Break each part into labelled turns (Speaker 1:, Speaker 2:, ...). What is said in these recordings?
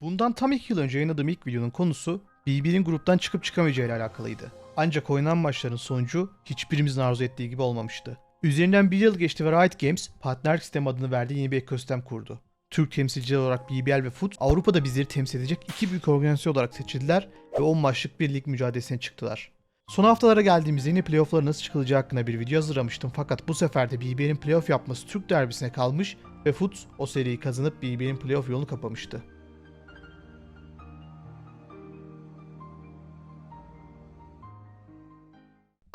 Speaker 1: Bundan tam 2 yıl önce yayınladığım ilk videonun konusu BB'nin gruptan çıkıp çıkamayacağı ile alakalıydı. Ancak oynanan maçların sonucu hiçbirimizin arzu ettiği gibi olmamıştı. Üzerinden bir yıl geçti ve Riot Games partnerlik sistemi adını verdiği yeni bir ekosistem kurdu. Türk temsilciler olarak BBL ve FUT Avrupa'da bizleri temsil edecek iki büyük organizasyon olarak seçildiler ve 10 maçlık bir lig mücadelesine çıktılar. Son haftalara geldiğimizde yine playoff'lara nasıl çıkılacağı hakkında bir video hazırlamıştım fakat bu sefer de BBL'in playoff yapması Türk derbisine kalmış ve FUT o seriyi kazanıp BBL'in playoff yolunu kapamıştı.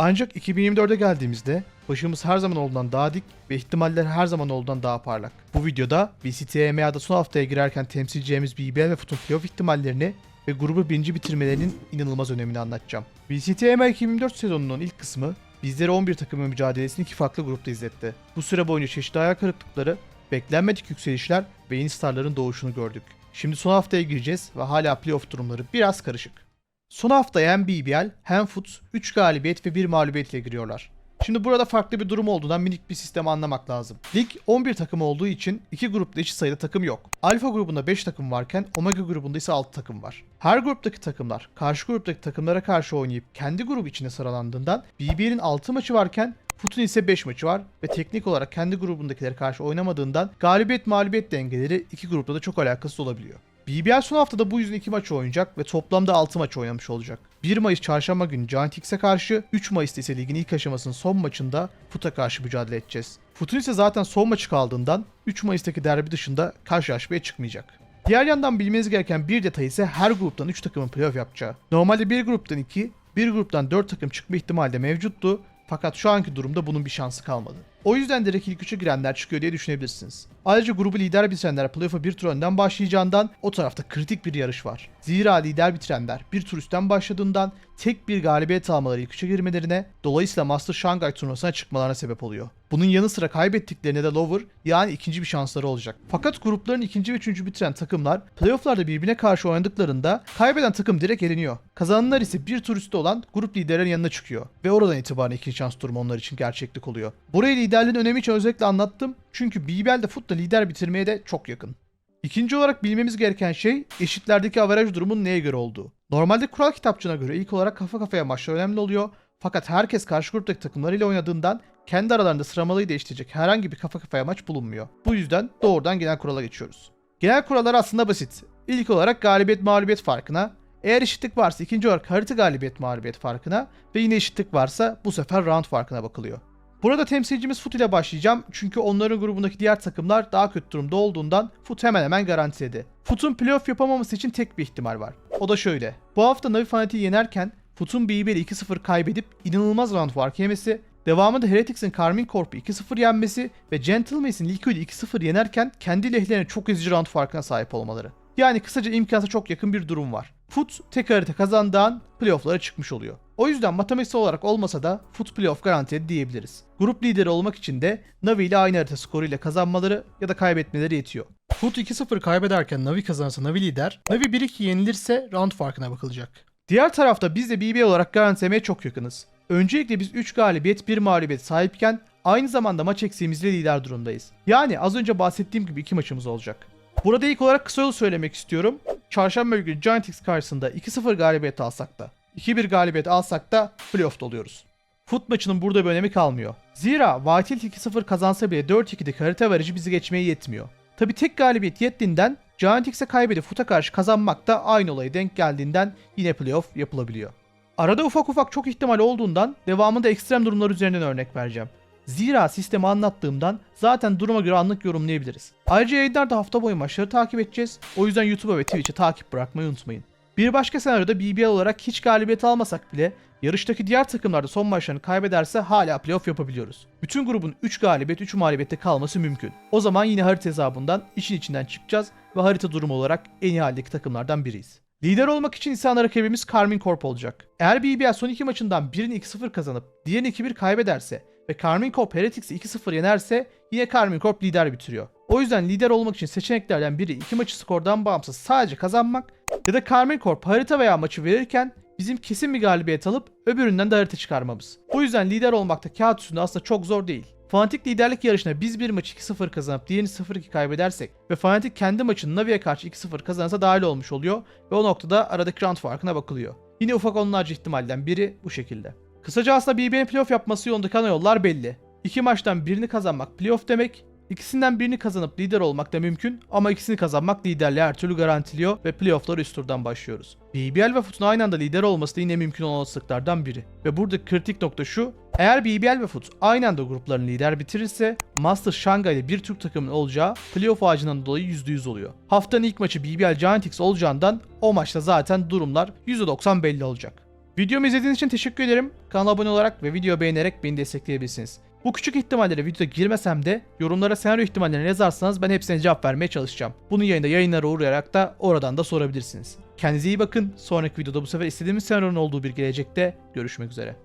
Speaker 1: Ancak 2024'e geldiğimizde başımız her zaman olduğundan daha dik ve ihtimaller her zaman olduğundan daha parlak. Bu videoda VCTMA'da son haftaya girerken temsilcimiz BBL ve FUT'un playoff ihtimallerini ve grubu birinci bitirmelerinin inanılmaz önemini anlatacağım. VCTMA 2024 sezonunun ilk kısmı bizlere 11 takımın mücadelesini iki farklı grupta izletti. Bu süre boyunca çeşitli ayak kırıklıkları, beklenmedik yükselişler ve yeni starların doğuşunu gördük. Şimdi son haftaya gireceğiz ve hala playoff durumları biraz karışık. Son haftaya hem BBL hem FUT 3 galibiyet ve 1 mağlubiyet ile giriyorlar. Şimdi burada farklı bir durum olduğundan minik bir sistemi anlamak lazım. Lig 11 takım olduğu için iki grupta eşit sayıda takım yok. Alfa grubunda 5 takım varken Omega grubunda ise 6 takım var. Her gruptaki takımlar karşı gruptaki takımlara karşı oynayıp kendi grubu içinde sıralandığından BBL'in 6 maçı varken Fut'un ise 5 maçı var ve teknik olarak kendi grubundakilere karşı oynamadığından galibiyet mağlubiyet dengeleri iki grupta da çok alakasız olabiliyor. BBL son haftada bu yüzden 2 maç oynayacak ve toplamda 6 maç oynamış olacak. 1 Mayıs çarşamba günü Giant X'e karşı, 3 Mayıs'ta ise ligin ilk aşamasının son maçında FUT'a karşı mücadele edeceğiz. FUT'un ise zaten son maçı kaldığından 3 Mayıs'taki derbi dışında karşılaşmaya çıkmayacak. Diğer yandan bilmeniz gereken bir detay ise her gruptan 3 takımın playoff yapacağı. Normalde bir gruptan 2, bir gruptan 4 takım çıkma ihtimali de mevcuttu fakat şu anki durumda bunun bir şansı kalmadı. O yüzden direkt ilk üçe girenler çıkıyor diye düşünebilirsiniz. Ayrıca grubu lider bitirenler playoff'a bir tur önden başlayacağından o tarafta kritik bir yarış var. Zira lider bitirenler bir tur üstten başladığından tek bir galibiyet almaları ilk üçe girmelerine dolayısıyla Master Shanghai turnuvasına çıkmalarına sebep oluyor. Bunun yanı sıra kaybettiklerine de lower yani ikinci bir şansları olacak. Fakat grupların ikinci ve üçüncü bitiren takımlar playofflarda birbirine karşı oynadıklarında kaybeden takım direkt eleniyor. Kazananlar ise bir tur üstte olan grup liderlerin yanına çıkıyor. Ve oradan itibaren ikinci şans durumu onlar için gerçeklik oluyor. Burayı liderliğin önemi için özellikle anlattım. Çünkü BBL'de futla lider bitirmeye de çok yakın. İkinci olarak bilmemiz gereken şey eşitlerdeki averaj durumun neye göre olduğu. Normalde kural kitapçığına göre ilk olarak kafa kafaya maçlar önemli oluyor. Fakat herkes karşı gruptaki takımlarıyla oynadığından kendi aralarında sıralamayı değiştirecek herhangi bir kafa kafaya maç bulunmuyor. Bu yüzden doğrudan genel kurala geçiyoruz. Genel kurallar aslında basit. İlk olarak galibiyet mağlubiyet farkına, eğer eşitlik varsa ikinci olarak harita galibiyet mağlubiyet farkına ve yine eşitlik varsa bu sefer round farkına bakılıyor. Burada temsilcimiz Foot ile başlayacağım çünkü onların grubundaki diğer takımlar daha kötü durumda olduğundan Foot hemen hemen garantiledi. Foot'un playoff yapamaması için tek bir ihtimal var. O da şöyle. Bu hafta Navi Fanatic'i yenerken Foot'un BBL'i 2-0 kaybedip inanılmaz round fark yemesi, devamında Heretics'in Carmine Corp'u 2-0 yenmesi ve Gentlemanes'in Liquid'i 2-0 yenerken kendi lehlerine çok ezici round farkına sahip olmaları. Yani kısaca imkansa çok yakın bir durum var. Foot tek harita kazandığı an playoff'lara çıkmış oluyor. O yüzden matematiksel olarak olmasa da Foot playoff garanti diyebiliriz. Grup lideri olmak için de Navi ile aynı harita skoruyla kazanmaları ya da kaybetmeleri yetiyor. Foot 2-0 kaybederken Navi kazanırsa Navi lider, Navi 1-2 yenilirse round farkına bakılacak. Diğer tarafta biz de BB olarak garantilemeye çok yakınız. Öncelikle biz 3 galibiyet 1 mağlubiyet sahipken aynı zamanda maç eksiğimizle lider durumdayız. Yani az önce bahsettiğim gibi iki maçımız olacak. Burada ilk olarak kısa yolu söylemek istiyorum. Çarşamba günü Giant X karşısında 2-0 galibiyet alsak da 2-1 galibiyet alsak da playoff'ta oluyoruz. Foot maçının burada bir önemi kalmıyor. Zira Whitehill 2-0 kazansa bile 4-2'deki harita varıcı bizi geçmeye yetmiyor. Tabi tek galibiyet yettiğinden Giant X'e kaybedip Foot'a karşı kazanmak da aynı olaya denk geldiğinden yine playoff yapılabiliyor. Arada ufak ufak çok ihtimal olduğundan devamında ekstrem durumlar üzerinden örnek vereceğim. Zira sistemi anlattığımdan zaten duruma göre anlık yorumlayabiliriz. Ayrıca yayınlarda hafta boyu maçları takip edeceğiz. O yüzden YouTube'a ve Twitch'e takip bırakmayı unutmayın. Bir başka senaryoda BBL olarak hiç galibiyet almasak bile yarıştaki diğer takımlarda son maçlarını kaybederse hala playoff yapabiliyoruz. Bütün grubun 3 galibiyet 3 mağlubiyette kalması mümkün. O zaman yine harita hesabından işin içinden çıkacağız ve harita durumu olarak en iyi haldeki takımlardan biriyiz. Lider olmak için ise ana rakibimiz Carmine Corp olacak. Eğer BBL son iki maçından birini 2-0 kazanıp diğerini 2-1 kaybederse ve Carmine Corp Heretics'i 2-0 yenerse yine Carmine Corp lider bitiriyor. O yüzden lider olmak için seçeneklerden biri iki maçı skordan bağımsız sadece kazanmak ya da Carmine Corp harita veya maçı verirken bizim kesin bir galibiyet alıp öbüründen de harita çıkarmamız. O yüzden lider olmak da kağıt üstünde aslında çok zor değil. Fanatik liderlik yarışına biz bir maçı 2-0 kazanıp diğerini 0-2 kaybedersek ve Fanatik kendi maçını Navi'ye karşı 2-0 kazanırsa dahil olmuş oluyor ve o noktada aradaki round farkına bakılıyor. Yine ufak onlarca ihtimalden biri bu şekilde. Kısaca aslında BB'nin playoff yapması yolundaki ana yollar belli. İki maçtan birini kazanmak playoff demek, İkisinden birini kazanıp lider olmak da mümkün ama ikisini kazanmak liderliği her türlü garantiliyor ve playoff'lara üst turdan başlıyoruz. BBL ve FUT'un aynı anda lider olması da yine mümkün olasılıklardan biri. Ve burada kritik nokta şu, eğer BBL ve FUT aynı anda gruplarını lider bitirirse Masters Şangay'da bir Türk takımının olacağı playoff ağacından dolayı %100 oluyor. Haftanın ilk maçı BBL Giant olacağından o maçta zaten durumlar %90 belli olacak. Videomu izlediğiniz için teşekkür ederim. Kanala abone olarak ve video beğenerek beni destekleyebilirsiniz. Bu küçük ihtimallere videoda girmesem de yorumlara senaryo ihtimallerini yazarsanız ben hepsine cevap vermeye çalışacağım. Bunun yayında yayınlara uğrayarak da oradan da sorabilirsiniz. Kendinize iyi bakın. Sonraki videoda bu sefer istediğimiz senaryonun olduğu bir gelecekte görüşmek üzere.